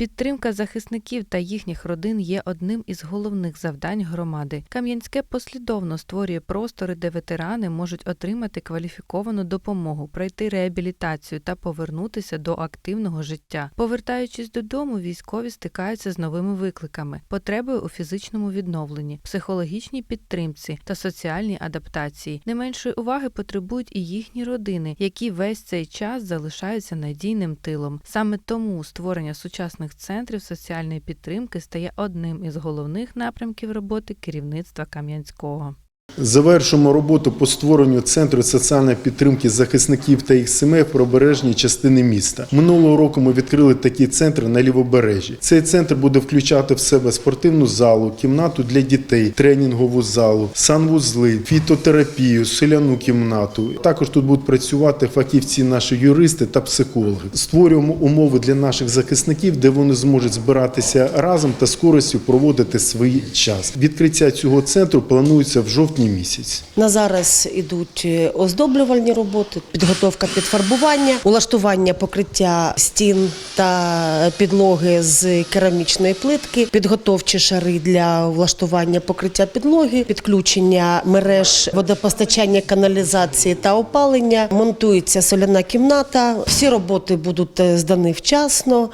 Підтримка захисників та їхніх родин є одним із головних завдань громади. Кам'янське послідовно створює простори, де ветерани можуть отримати кваліфіковану допомогу, пройти реабілітацію та повернутися до активного життя. Повертаючись додому, військові стикаються з новими викликами: потребою у фізичному відновленні, психологічній підтримці та соціальній адаптації. Не меншої уваги потребують і їхні родини, які весь цей час залишаються надійним тилом. Саме тому створення сучасних центрів соціальної підтримки стає одним із головних напрямків роботи керівництва Кам'янського. Завершуємо роботу по створенню центру соціальної підтримки захисників та їх сімей в пробережній частини міста. Минулого року ми відкрили такий центр на лівобережжі. Цей центр буде включати в себе спортивну залу, кімнату для дітей, тренінгову залу, санвузли, фітотерапію, соляну кімнату. Також тут будуть працювати фахівці, наші юристи та психологи. Створюємо умови для наших захисників, де вони зможуть збиратися разом та з користю проводити свій час. Відкриття цього центру планується в жовтні місяць. На зараз ідуть е, оздоблювальні роботи, підготовка під фарбування, улаштування покриття стін та підлоги з керамічної плитки, підготовчі шари для влаштування покриття підлоги, підключення мереж водопостачання, каналізації та опалення. Монтується соляна кімната. Всі роботи будуть е, здані вчасно,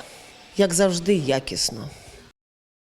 як завжди, якісно.